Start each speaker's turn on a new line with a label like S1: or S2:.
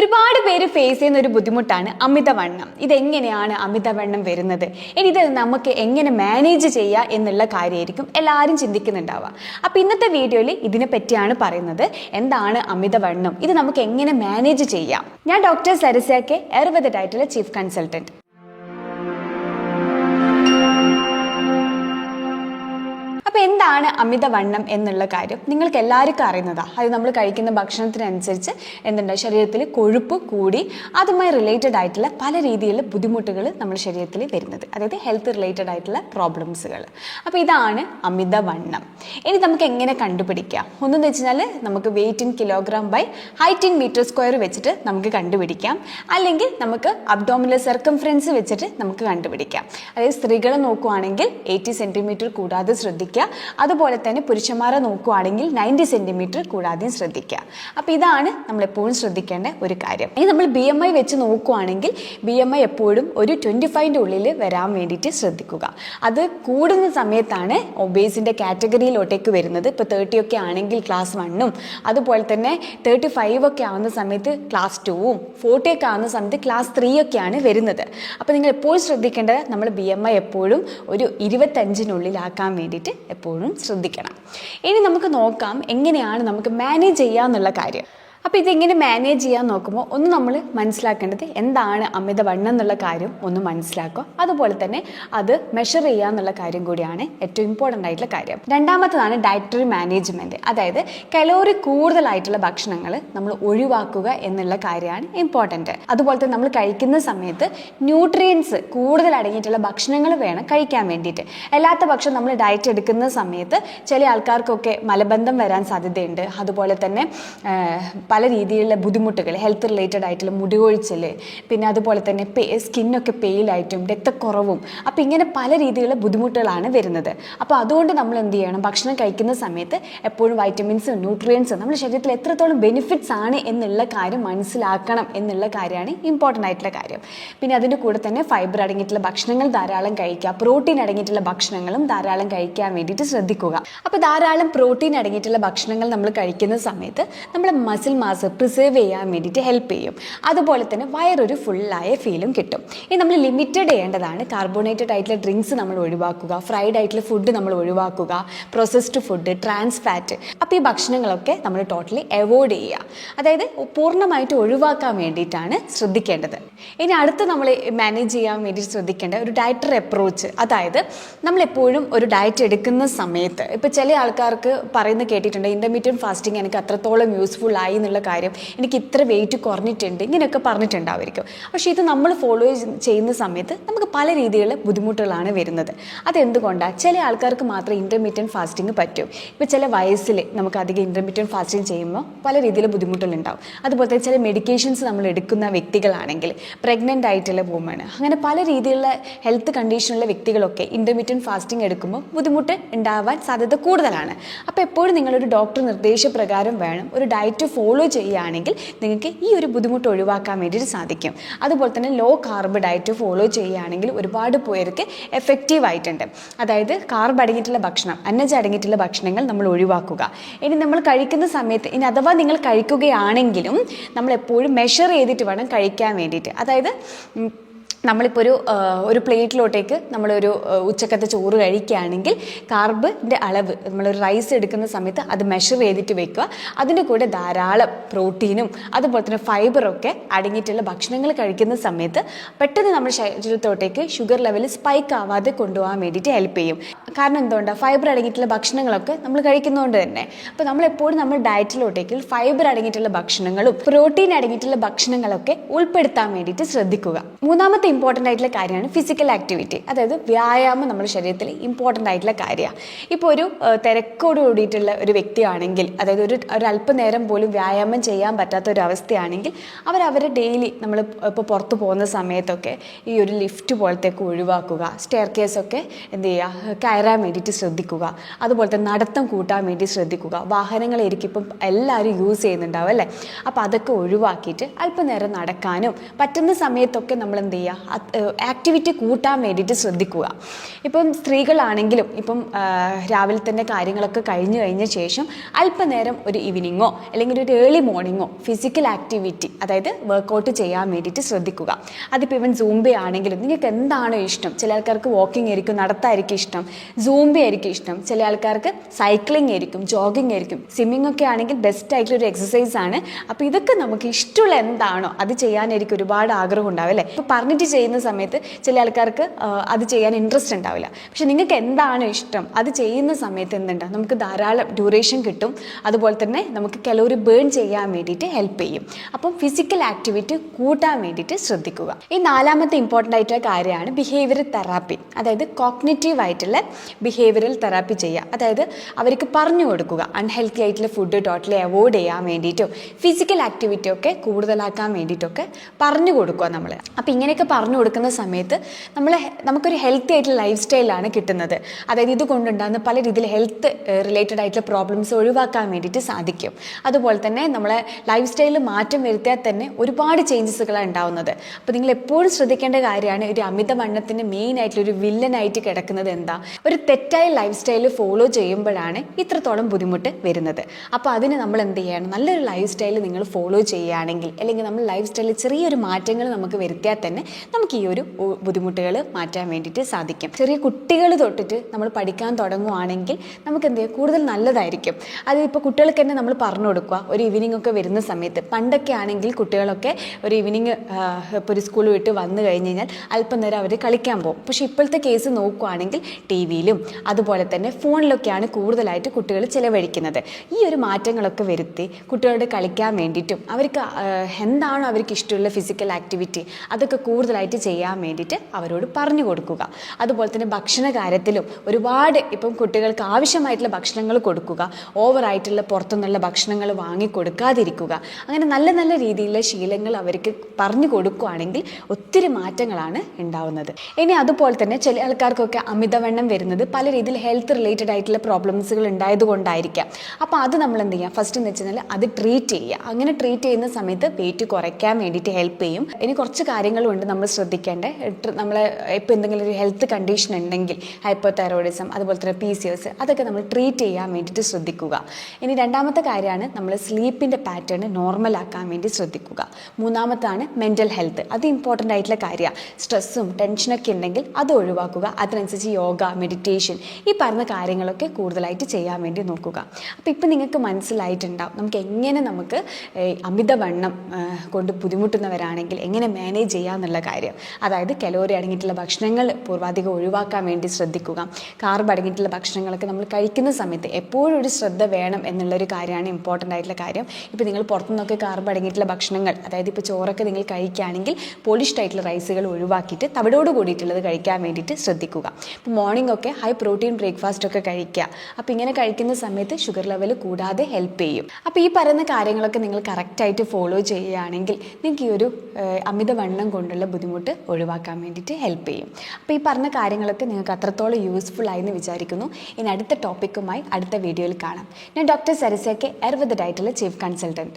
S1: ഒരുപാട് പേര് ഫേസ് ചെയ്യുന്ന ഒരു ബുദ്ധിമുട്ടാണ് അമിതവണ്ണം. ഇതെങ്ങനെയാണ് അമിതവണ്ണം വരുന്നത്? ഇനി ഇത് നമുക്ക് എങ്ങനെ മാനേജ് ചെയ്യുക എന്നുള്ള കാര്യമായിരിക്കും എല്ലാവരും ചിന്തിക്കുന്നുണ്ടാവുക. അപ്പോൾ ഇന്നത്തെ വീഡിയോയിൽ ഇതിനെ പറ്റിയാണ് പറയുന്നത്. എന്താണ് അമിതവണ്ണം? ഇത് നമുക്ക് എങ്ങനെ മാനേജ് ചെയ്യാം? ഞാൻ ഡോക്ടർ സരസ്യ കെ ആയുർവേദ ഡയറ്റിലെ ചീഫ് കൺസൾട്ടന്റ് അപ്പോൾ എന്താണ് അമിതവണ്ണം എന്നുള്ള കാര്യം നിങ്ങൾക്ക് എല്ലാവർക്കും അറിയുന്നതാണ് അത് നമ്മൾ കഴിക്കുന്ന ഭക്ഷണത്തിനനുസരിച്ച് എന്തുണ്ട്? ശരീരത്തിൽ കൊഴുപ്പ് കൂടി അതുമായി റിലേറ്റഡ് ആയിട്ടുള്ള പല രീതിയിലുള്ള ബുദ്ധിമുട്ടുകൾ നമ്മുടെ ശരീരത്തിൽ വരുന്നത്. അതായത് ഹെൽത്ത് റിലേറ്റഡ് ആയിട്ടുള്ള പ്രോബ്ലംസുകൾ അപ്പോൾ ഇതാണ് അമിതവണ്ണം. ഇനി നമുക്ക് എങ്ങനെ കണ്ടുപിടിക്കാം? ഒന്നെന്ന് വെച്ചാൽ നമുക്ക് weight in kilogram by height in metre square വെച്ചിട്ട് നമുക്ക് കണ്ടുപിടിക്കാം. അല്ലെങ്കിൽ നമുക്ക് അബ്ഡോമിനൽ സർക്കംഫറൻസ് വെച്ചിട്ട് നമുക്ക് കണ്ടുപിടിക്കാം. അതായത് സ്ത്രീകളെ നോക്കുവാണെങ്കിൽ എയ്റ്റി സെന്റിമീറ്റർ കൂടാതെ ശ്രദ്ധിക്കുക. അതുപോലെ തന്നെ പുരുഷന്മാരെ നോക്കുവാണെങ്കിൽ നയന്റി സെന്റിമീറ്റർ കൂടാതെയും ശ്രദ്ധിക്കുക. അപ്പോൾ ഇതാണ് നമ്മൾ എപ്പോഴും ശ്രദ്ധിക്കേണ്ട ഒരു കാര്യം. ഇനി നമ്മൾ ബി എം ഐ വെച്ച് നോക്കുവാണെങ്കിൽ ബി എം ഐ എപ്പോഴും ഒരു ട്വന്റി ഫൈവിന്റെ ഉള്ളിൽ വരാൻ വേണ്ടിയിട്ട് ശ്രദ്ധിക്കുക. അത് കൂടുന്ന സമയത്താണ് ഒബേസിന്റെ കാറ്റഗറിയിലോട്ടേക്ക് വരുന്നത്. ഇപ്പോൾ തേർട്ടി ഒക്കെ ആണെങ്കിൽ ക്ലാസ് വണ്ണും അതുപോലെ തന്നെ തേർട്ടി ഫൈവ് ഒക്കെ ആവുന്ന സമയത്ത് ക്ലാസ് ടുവും ഫോർട്ടി ഒക്കെ ആവുന്ന സമയത്ത് ക്ലാസ് ത്രീ ഒക്കെയാണ് വരുന്നത്. അപ്പോൾ നിങ്ങൾ എപ്പോഴും ശ്രദ്ധിക്കേണ്ടത് നമ്മൾ ബി എം ഐ എപ്പോഴും ഒരു ഇരുപത്തഞ്ചിനുള്ളിലാക്കാൻ വേണ്ടിയിട്ട് എപ്പോഴും ശ്രദ്ധിക്കണം. ഇനി നമുക്ക് നോക്കാം എങ്ങനെയാണ് നമുക്ക് മാനേജ് ചെയ്യാന്നുള്ള കാര്യം. അപ്പോൾ ഇതെങ്ങനെ മാനേജ് ചെയ്യാൻ നോക്കുമ്പോൾ ഒന്ന് നമ്മൾ മനസ്സിലാക്കേണ്ടത് എന്താണ് അമിതവണ്ണം എന്നുള്ള കാര്യം ഒന്ന് മനസ്സിലാക്കുക. അതുപോലെ തന്നെ അത് മെഷർ ചെയ്യുക എന്നുള്ള കാര്യം കൂടിയാണ് ഏറ്റവും ഇമ്പോർട്ടന്റ് ആയിട്ടുള്ള കാര്യം. രണ്ടാമത്തതാണ് ഡയറ്ററി മാനേജ്മെന്റ് അതായത് കലോറി കൂടുതലായിട്ടുള്ള ഭക്ഷണങ്ങൾ നമ്മൾ ഒഴിവാക്കുക എന്നുള്ള കാര്യമാണ് ഇമ്പോർട്ടന്റ് അതുപോലെ തന്നെ നമ്മൾ കഴിക്കുന്ന സമയത്ത് ന്യൂട്രിയൻസ് കൂടുതൽ അടങ്ങിയിട്ടുള്ള ഭക്ഷണങ്ങൾ വേണം കഴിക്കാൻ വേണ്ടിയിട്ട്. അല്ലാത്ത പക്ഷം നമ്മൾ ഡയറ്റ് എടുക്കുന്ന സമയത്ത് ചില ആൾക്കാർക്കൊക്കെ മലബന്ധം വരാൻ സാധ്യതയുണ്ട്. അതുപോലെ തന്നെ പല രീതിയിലുള്ള ബുദ്ധിമുട്ടുകൾ ഹെൽത്ത് റിലേറ്റഡ് ആയിട്ടുള്ള മുടികൊഴിച്ചൽ പിന്നെ അതുപോലെ തന്നെ പേ സ്കിന്നൊക്കെ പെയിലായിട്ടും രക്തക്കുറവും അപ്പോൾ ഇങ്ങനെ പല രീതിയിലുള്ള ബുദ്ധിമുട്ടുകളാണ് വരുന്നത്. അപ്പോൾ അതുകൊണ്ട് നമ്മൾ എന്ത് ചെയ്യണം? ഭക്ഷണം കഴിക്കുന്ന സമയത്ത് എപ്പോഴും വൈറ്റമിൻസും ന്യൂട്രിയൻസും നമ്മുടെ ശരീരത്തിൽ എത്രത്തോളം ബെനിഫിറ്റ്സ് ആണ് എന്നുള്ള കാര്യം മനസ്സിലാക്കണം എന്നുള്ള കാര്യമാണ് ഇമ്പോർട്ടന്റ് ആയിട്ടുള്ള കാര്യം. പിന്നെ അതിന്റെ കൂടെ തന്നെ ഫൈബർ അടങ്ങിയിട്ടുള്ള ഭക്ഷണങ്ങൾ ധാരാളം കഴിക്കുക പ്രോട്ടീൻ അടങ്ങിയിട്ടുള്ള ഭക്ഷണങ്ങളും ധാരാളം കഴിക്കാൻ വേണ്ടിയിട്ട് ശ്രദ്ധിക്കുക. അപ്പോൾ ധാരാളം പ്രോട്ടീൻ അടങ്ങിയിട്ടുള്ള ഭക്ഷണങ്ങൾ നമ്മൾ കഴിക്കുന്ന സമയത്ത് നമ്മുടെ മസിൽ മാസ് പ്രിസേർവ് ചെയ്യാൻ വേണ്ടിയിട്ട് ഹെൽപ്പ് ചെയ്യും. അതുപോലെ തന്നെ വയറൊരു ഫുള്ളായ ഫീലും കിട്ടും. ഇനി നമ്മൾ ലിമിറ്റഡ് ചെയ്യേണ്ടതാണ് കാർബോണേറ്റഡ് ആയിട്ടുള്ള ഡ്രിങ്ക്സ് നമ്മൾ ഒഴിവാക്കുക ഫ്രൈഡ് ആയിട്ടുള്ള ഫുഡ് നമ്മൾ ഒഴിവാക്കുക പ്രോസസ്ഡ് ഫുഡ് ട്രാൻസ് ഫാറ്റ് അപ്പോൾ ഈ ഭക്ഷണങ്ങളൊക്കെ നമ്മൾ ടോട്ടലി അവോയ്ഡ് ചെയ്യുക. അതായത് പൂർണമായിട്ട് ഒഴിവാക്കാൻ വേണ്ടിയിട്ടാണ് ശ്രദ്ധിക്കേണ്ടത്. ഇനി അടുത്ത് നമ്മൾ മാനേജ് ചെയ്യാൻ വേണ്ടി ശ്രദ്ധിക്കേണ്ട ഒരു ഡയറ്ററി അപ്രോച്ച് അതായത് നമ്മളെപ്പോഴും ഒരു ഡയറ്റ് എടുക്കുന്ന സമയത്ത് ഇപ്പോൾ ചില ആൾക്കാർക്ക് പറയുന്നത് കേട്ടിട്ടുണ്ട് ഇന്റർമീഡിയറ്റ് ഫാസ്റ്റിംഗ് എനിക്ക് അത്രത്തോളം യൂസ്ഫുൾ ആയി എന്നുള്ള കാര്യം എനിക്ക് ഇത്ര വെയിറ്റ് കുറഞ്ഞിട്ടുണ്ട് ഇങ്ങനെയൊക്കെ പറഞ്ഞിട്ടുണ്ടാവുമായിരിക്കും പക്ഷേ ഇത് നമ്മൾ ഫോളോ ചെയ്യുന്ന സമയത്ത് നമുക്ക് പല രീതിയിലുള്ള ബുദ്ധിമുട്ടുകളാണ് വരുന്നത്. അതെന്തുകൊണ്ടാണ് ചില ആൾക്കാർക്ക് മാത്രം ഇന്റർമീഡിയറ്റ് ഫാസ്റ്റിംഗ് പറ്റും. ഇപ്പോൾ ചില വയസ്സിൽ നമുക്ക് അധികം ഇന്റർമീഡിയറ്റ് ഫാസ്റ്റിംഗ് ചെയ്യുമ്പോൾ പല രീതിയിലുള്ള ബുദ്ധിമുട്ടുകളുണ്ടാവും. അതുപോലെ തന്നെ ചില മെഡിക്കേഷൻസ് നമ്മൾ എടുക്കുന്ന വ്യക്തികളാണെങ്കിൽ പ്രഗ്നന്റ് ആയിട്ടുള്ള വുമൺ അങ്ങനെ പല രീതിയിലുള്ള ഹെൽത്ത് കണ്ടീഷനുള്ള വ്യക്തികളൊക്കെ ഇന്റർമീഡിയറ്റ് ഫാസ്റ്റിംഗ് എടുക്കുമ്പോൾ ബുദ്ധിമുട്ട് ഉണ്ടാവാൻ സാധ്യത കൂടുതലാണ്. അപ്പോൾ എപ്പോഴും നിങ്ങളൊരു ഡോക്ടർ നിർദ്ദേശപ്രകാരം വേണം ഒരു ഡയറ്റ് ഫോളോ ചെയ്യുകയാണെങ്കിൽ നിങ്ങൾക്ക് ഈ ഒരു ബുദ്ധിമുട്ട് ഒഴിവാക്കാൻ വേണ്ടിയിട്ട് സാധിക്കും. അതുപോലെ തന്നെ ലോ കാർബ് ഡയറ്റ് ഫോളോ ചെയ്യുകയാണെങ്കിൽ ഒരുപാട് പേർക്ക് എഫക്റ്റീവ് ആയിട്ടുണ്ട്. അതായത് കാർബ് അടങ്ങിയിട്ടുള്ള ഭക്ഷണം അന്നജ അടങ്ങിയിട്ടുള്ള ഭക്ഷണങ്ങൾ നമ്മൾ ഒഴിവാക്കുക. ഇനി നമ്മൾ കഴിക്കുന്ന സമയത്ത് ഇനി അഥവാ നിങ്ങൾ കഴിക്കുകയാണെങ്കിലും നമ്മൾ എപ്പോഴും മെഷർ ചെയ്തിട്ട് വേണം കഴിക്കാൻ വേണ്ടിയിട്ട്. അതായത് നമ്മളിപ്പോൾ ഒരു ഒരു പ്ലേറ്റിലോട്ടേക്ക് നമ്മളൊരു ഉച്ചക്കത്തെ ചോറ് കഴിക്കുകയാണെങ്കിൽ കാർബിന്റെ അളവ് നമ്മളൊരു റൈസ് എടുക്കുന്ന സമയത്ത് അത് മെഷർ ചെയ്തിട്ട് വെക്കുക. അതിന്റെ കൂടെ ധാരാളം പ്രോട്ടീനും അതുപോലെ തന്നെ ഫൈബറൊക്കെ അടങ്ങിയിട്ടുള്ള ഭക്ഷണങ്ങൾ കഴിക്കുന്ന സമയത്ത് പെട്ടെന്ന് നമ്മുടെ ശരീരത്തോട്ടേക്ക് ഷുഗർ ലെവൽ സ്പൈക്ക് ആവാതെ കൊണ്ടുപോകാൻ വേണ്ടിയിട്ട് ഹെൽപ്പ് ചെയ്യും. കാരണം എന്തുകൊണ്ടാണ് ഫൈബർ അടങ്ങിയിട്ടുള്ള ഭക്ഷണങ്ങളൊക്കെ നമ്മൾ കഴിക്കുന്നതുകൊണ്ട് തന്നെ. അപ്പോൾ നമ്മളെപ്പോഴും നമ്മൾ ഡയറ്റിലോട്ടേക്ക് ഫൈബർ അടങ്ങിയിട്ടുള്ള ഭക്ഷണങ്ങളും പ്രോട്ടീൻ അടങ്ങിയിട്ടുള്ള ഭക്ഷണങ്ങളൊക്കെ ഉൾപ്പെടുത്താൻ വേണ്ടിയിട്ട് ശ്രദ്ധിക്കുക. മൂന്നാമത്തെ ഇമ്പോർട്ടന്റ് ആയിട്ടുള്ള കാര്യമാണ് ഫിസിക്കൽ ആക്ടിവിറ്റി അതായത് വ്യായാമം നമ്മുടെ ശരീരത്തിൽ ഇമ്പോർട്ടന്റ് ആയിട്ടുള്ള കാര്യമാണ്. ഇപ്പോൾ ഒരു തിരക്കോട് കൂടിയിട്ടുള്ള ഒരു വ്യക്തിയാണെങ്കിൽ അതായത് ഒരു ഒരല്പനേരം പോലും വ്യായാമം ചെയ്യാൻ പറ്റാത്ത ഒരു അവസ്ഥയാണെങ്കിൽ അവർ ഡെയിലി നമ്മൾ ഇപ്പോൾ പുറത്ത് പോകുന്ന സമയത്തൊക്കെ ഈ ഒരു ലിഫ്റ്റ് പോലത്തേക്ക് ഒഴിവാക്കുക സ്റ്റെയർ കേസൊക്കെ എന്ത് ചെയ്യുക കയറാൻ വേണ്ടിയിട്ട് ശ്രദ്ധിക്കുക അതുപോലെ തന്നെ നടത്തം കൂട്ടാൻ വേണ്ടി ശ്രദ്ധിക്കുക വാഹനങ്ങളായിരിക്കും ഇപ്പം എല്ലാവരും യൂസ് ചെയ്യുന്നുണ്ടാവും അല്ലേ? അപ്പോൾ അതൊക്കെ ഒഴിവാക്കിയിട്ട് അല്പനേരം നടക്കാനും പറ്റുന്ന സമയത്തൊക്കെ നമ്മൾ എന്ത് ചെയ്യുക ആക്ടിവിറ്റി കൂട്ടാൻ വേണ്ടിയിട്ട് ശ്രദ്ധിക്കുക. ഇപ്പം സ്ത്രീകളാണെങ്കിലും ഇപ്പം രാവിലെ തന്നെ കാര്യങ്ങളൊക്കെ കഴിഞ്ഞു കഴിഞ്ഞ ശേഷം അല്പനേരം ഒരു ഈവനിങ്ങോ അല്ലെങ്കിൽ ഒരു ഏർലി മോർണിംഗോ ഫിസിക്കൽ ആക്ടിവിറ്റി അതായത് വർക്കൗട്ട് ചെയ്യാൻ വേണ്ടിയിട്ട് ശ്രദ്ധിക്കുക. അതിപ്പോൾ ഇവൻ സൂംബി ആണെങ്കിലും നിങ്ങൾക്ക് എന്താണോ ഇഷ്ടം. ചില ആൾക്കാർക്ക് വാക്കിംഗ് ആയിരിക്കും നടത്തായിരിക്കും ഇഷ്ടം. സൂംബി ആയിരിക്കും ഇഷ്ടം. ചില ആൾക്കാർക്ക് സൈക്ലിംഗ് ആയിരിക്കും ജോഗിങ് ആയിരിക്കും. സ്വിമ്മിംഗ് ഒക്കെ ആണെങ്കിൽ ബെസ്റ്റ് ആയിട്ടുള്ള ഒരു എക്സസൈസ് ആണ്. അപ്പോൾ ഇതൊക്കെ നമുക്ക് ഇഷ്ടമുള്ള എന്താണോ അത് ചെയ്യാനായിരിക്കും ഒരുപാട് ആഗ്രഹം ഉണ്ടാവും അല്ലേ? ഇപ്പോൾ പറഞ്ഞിട്ട് ചെയ്യുന്ന സമയത്ത് ചില ആൾക്കാർക്ക് അത് ചെയ്യാൻ ഇൻട്രസ്റ്റ് ഉണ്ടാവില്ല. പക്ഷെ നിങ്ങൾക്ക് എന്താണ് ഇഷ്ടം? അത് ചെയ്യുന്ന സമയത്ത് എന്തുണ്ട്? നമുക്ക് ധാരാളം ഡ്യൂറേഷൻ കിട്ടും. അതുപോലെ തന്നെ നമുക്ക് കലോറി ബേൺ ചെയ്യാൻ വേണ്ടിയിട്ട് ഹെൽപ്പ് ചെയ്യും. അപ്പം ഫിസിക്കൽ ആക്ടിവിറ്റി കൂട്ടാൻ വേണ്ടിയിട്ട് ശ്രദ്ധിക്കുക. ഈ നാലാമത്തെ ഇമ്പോർട്ടന്റ് ആയിട്ടുള്ള കാര്യമാണ് ബിഹേവിയർ തെറാപ്പി അതായത് കോഗ്നേറ്റീവ് ആയിട്ടുള്ള ബിഹേവിയറൽ തെറാപ്പി ചെയ്യുക. അതായത് അവർക്ക് പറഞ്ഞു കൊടുക്കുക. അൺഹെൽത്തി ആയിട്ടുള്ള ഫുഡ് ടോട്ടലി അവോയ്ഡ് ചെയ്യാൻ വേണ്ടിയിട്ടോ ഫിസിക്കൽ ആക്ടിവിറ്റി ഒക്കെ കൂടുതലാക്കാൻ വേണ്ടിയിട്ടൊക്കെ പറഞ്ഞു കൊടുക്കുക നമ്മൾ അപ്പോൾ ഇങ്ങനെയൊക്കെ പറഞ്ഞു കൊടുക്കുന്ന സമയത്ത് നമ്മൾ നമുക്കൊരു ഹെൽത്തി ആയിട്ടുള്ള ലൈഫ് സ്റ്റൈലാണ് കിട്ടുന്നത്. അതായത് ഇതുകൊണ്ടുണ്ടാകുന്ന പല രീതിയിൽ ഹെൽത്ത് റിലേറ്റഡ് ആയിട്ടുള്ള പ്രോബ്ലംസ് ഒഴിവാക്കാൻ വേണ്ടിയിട്ട് സാധിക്കും. അതുപോലെ തന്നെ നമ്മളെ ലൈഫ് സ്റ്റൈലിൽ മാറ്റം വരുത്തിയാൽ തന്നെ ഒരുപാട് ചേഞ്ചസുകളാണ് ഉണ്ടാവുന്നത്. അപ്പോൾ നിങ്ങൾ എപ്പോഴും ശ്രദ്ധിക്കേണ്ട കാര്യമാണ് ഒരു അമിതവണ്ണത്തിന്റെ മെയിൻ ആയിട്ടുള്ള ഒരു വില്ലനായിട്ട് കിടക്കുന്നത് എന്താ? ഒരു തെറ്റായ ലൈഫ് സ്റ്റൈൽ ഫോളോ ചെയ്യുമ്പോഴാണ് ഇത്രത്തോളം ബുദ്ധിമുട്ട് വരുന്നത്. അപ്പോൾ അതിന് നമ്മൾ എന്ത് ചെയ്യണം? നല്ലൊരു ലൈഫ് സ്റ്റൈൽ നിങ്ങൾ ഫോളോ ചെയ്യുകയാണെങ്കിൽ അല്ലെങ്കിൽ നമ്മൾ ലൈഫ് സ്റ്റൈലിൽ ചെറിയൊരു മാറ്റങ്ങൾ നമുക്ക് വരുത്തിയാൽ തന്നെ നമുക്ക് ഈ ഒരു ബുദ്ധിമുട്ടുകൾ മാറ്റാൻ വേണ്ടിയിട്ട് സാധിക്കും. ചെറിയ കുട്ടികൾ തൊട്ടിട്ട് നമ്മൾ പഠിക്കാൻ തുടങ്ങുവാണെങ്കിൽ നമുക്ക് എന്ത് കൂടുതൽ നല്ലതായിരിക്കും. അത് ഇപ്പോൾ കുട്ടികൾക്ക് തന്നെ നമ്മൾ പറഞ്ഞു കൊടുക്കുക. ഒരു ഈവനിങ് ഒക്കെ വരുന്ന സമയത്ത്. പണ്ടൊക്കെ ആണെങ്കിൽ കുട്ടികളൊക്കെ ഒരു ഈവനിങ് ഇപ്പോൾ ഒരു സ്കൂൾ വിട്ട് വന്നു കഴിഞ്ഞ് കഴിഞ്ഞാൽ അല്പം നേരം അവർ കളിക്കാൻ പോകും. പക്ഷേ ഇപ്പോഴത്തെ കേസ് നോക്കുകയാണെങ്കിൽ ടി വിയിലും അതുപോലെ തന്നെ ഫോണിലൊക്കെയാണ് കൂടുതലായിട്ട് കുട്ടികൾ ചിലവഴിക്കുന്നത്. ഈ ഒരു മാറ്റങ്ങളൊക്കെ വരുത്തി കുട്ടികളോട് കളിക്കാൻ വേണ്ടിയിട്ടും അവർക്ക് എന്താണോ അവർക്ക് ഇഷ്ടമുള്ള ഫിസിക്കൽ ആക്ടിവിറ്റി അതൊക്കെ കൂടുതലായിട്ട് ചെയ്യാൻ വേണ്ടിയിട്ട് അവരോട് പറഞ്ഞു കൊടുക്കുക. അതുപോലെ തന്നെ ഭക്ഷണ കാര്യത്തിലും ഒരുപാട് ഇപ്പം കുട്ടികൾക്ക് ആവശ്യമായിട്ടുള്ള ഭക്ഷണങ്ങൾ കൊടുക്കുക. ഓവറായിട്ടുള്ള പുറത്തുനിന്നുള്ള ഭക്ഷണങ്ങൾ വാങ്ങി കൊടുക്കാതിരിക്കുക. അങ്ങനെ നല്ല നല്ല രീതിയിലുള്ള ശീലങ്ങൾ അവർക്ക് പറഞ്ഞു കൊടുക്കുകയാണെങ്കിൽ ഒത്തിരി മാറ്റങ്ങളാണ് ഉണ്ടാവുന്നത്. ഇനി അതുപോലെ തന്നെ ചില ആൾക്കാർക്കൊക്കെ അമിതവണ്ണം വരുന്നത് പല രീതിയിൽ ഹെൽത്ത് റിലേറ്റഡ് ആയിട്ടുള്ള പ്രോബ്ലംസുകൾ ഉണ്ടായത് കൊണ്ടായിരിക്കാം അപ്പോൾ അത് നമ്മൾ എന്ത് ചെയ്യുക ഫസ്റ്റ് എന്ന് വെച്ചാൽ അത് ട്രീറ്റ് ചെയ്യുക. അങ്ങനെ ട്രീറ്റ് ചെയ്യുന്ന സമയത്ത് വെയിറ്റ് കുറയ്ക്കാൻ വേണ്ടിയിട്ട് ഹെൽപ്പ് ചെയ്യും. ഇനി കുറച്ച് കാര്യങ്ങളുണ്ട് നമ്മൾ ശ്രദ്ധിക്കേണ്ട. നമ്മൾ ഇപ്പോൾ എന്തെങ്കിലും ഒരു ഹെൽത്ത് കണ്ടീഷൻ ഉണ്ടെങ്കിൽ ഹൈപ്പോ തൈറോയിഡിസം അതുപോലെ തന്നെ പി സി എസ് അതൊക്കെ നമ്മൾ ട്രീറ്റ് ചെയ്യാൻ വേണ്ടിയിട്ട് ശ്രദ്ധിക്കുക. ഇനി രണ്ടാമത്തെ കാര്യമാണ് നമ്മൾ സ്ലീപ്പിന്റെ പാറ്റേൺ നോർമൽ ആക്കാൻ വേണ്ടി ശ്രദ്ധിക്കുക. മൂന്നാമത്താണ് മെന്റൽ ഹെൽത്ത് അത് ഇമ്പോർട്ടന്റ് ആയിട്ടുള്ള കാര്യമാണ്. സ്ട്രെസ്സും ടെൻഷനൊക്കെ ഉണ്ടെങ്കിൽ അത് ഒഴിവാക്കുക. അതിനനുസരിച്ച് യോഗ മെഡിറ്റേഷൻ ഈ പറഞ്ഞ കാര്യങ്ങളൊക്കെ കൂടുതലായിട്ട് ചെയ്യാൻ വേണ്ടി നോക്കുക. അപ്പോൾ ഇപ്പം നിങ്ങൾക്ക് മനസ്സിലായിട്ടുണ്ടാവും നമുക്ക് എങ്ങനെ നമുക്ക് അമിതവണ്ണം കൊണ്ട് ബുദ്ധിമുട്ടുന്നവരാണെങ്കിൽ എങ്ങനെ മാനേജ് ചെയ്യാമെന്നുള്ള കാര്യം. അതായത് കലോറി അടങ്ങിയിട്ടുള്ള ഭക്ഷണങ്ങൾ പൂർവാധികം ഒഴിവാക്കാൻ വേണ്ടി ശ്രദ്ധിക്കുക. കാർബ് അടങ്ങിയിട്ടുള്ള ഭക്ഷണങ്ങളൊക്കെ നമ്മൾ കഴിക്കുന്ന സമയത്ത് എപ്പോഴും ഒരു ശ്രദ്ധ വേണം എന്നുള്ളൊരു കാര്യമാണ് ഇമ്പോർട്ടന്റ് ആയിട്ടുള്ള കാര്യം. ഇപ്പോൾ നിങ്ങൾ പുറത്തുനിന്നൊക്കെ കാർബ് അടങ്ങിയിട്ടുള്ള ഭക്ഷണങ്ങൾ അതായത് ഇപ്പോൾ ചോറൊക്കെ നിങ്ങൾ കഴിക്കുകയാണെങ്കിൽ പോളിഷ്ഡ് ആയിട്ടുള്ള റൈസുകൾ ഒഴിവാക്കിയിട്ട് തവിടോട് കൂടിയിട്ടുള്ളത് കഴിക്കാൻ വേണ്ടിയിട്ട് ശ്രദ്ധിക്കുക. ഇപ്പോൾ മോർണിംഗ് ഒക്കെ ഹൈ പ്രോട്ടീൻ ബ്രേക്ക്ഫാസ്റ്റ് ഒക്കെ കഴിക്കുക. അപ്പോൾ ഇങ്ങനെ കഴിക്കുന്ന സമയത്ത് ഷുഗർ ലെവൽ കൂടാതെ ഹെൽപ്പ് ചെയ്യും. അപ്പോൾ ഈ പറയുന്ന കാര്യങ്ങളൊക്കെ നിങ്ങൾ കറക്റ്റായിട്ട് ഫോളോ ചെയ്യുകയാണെങ്കിൽ നിങ്ങൾക്ക് ഈ ഒരു അമിതവണ്ണം കൊണ്ടുള്ള ബുദ്ധിമുട്ട് ഒഴിവാക്കാൻ വേണ്ടിയിട്ട് ഹെൽപ്പ് ചെയ്യും. അപ്പോൾ ഈ പറഞ്ഞ കാര്യങ്ങളൊക്കെ നിങ്ങൾക്ക് അത്രത്തോളം യൂസ്ഫുൾ ആയെന്ന് വിചാരിക്കുന്നു. ഇനി അടുത്ത ടോപ്പിക്കുമായി അടുത്ത വീഡിയോയിൽ കാണാം. ഞാൻ ഡോക്ടർ സരസയ്ക്ക് അറുപത് ഡയറ്റിലെ ചീഫ് കൺസൾട്ടന്റ്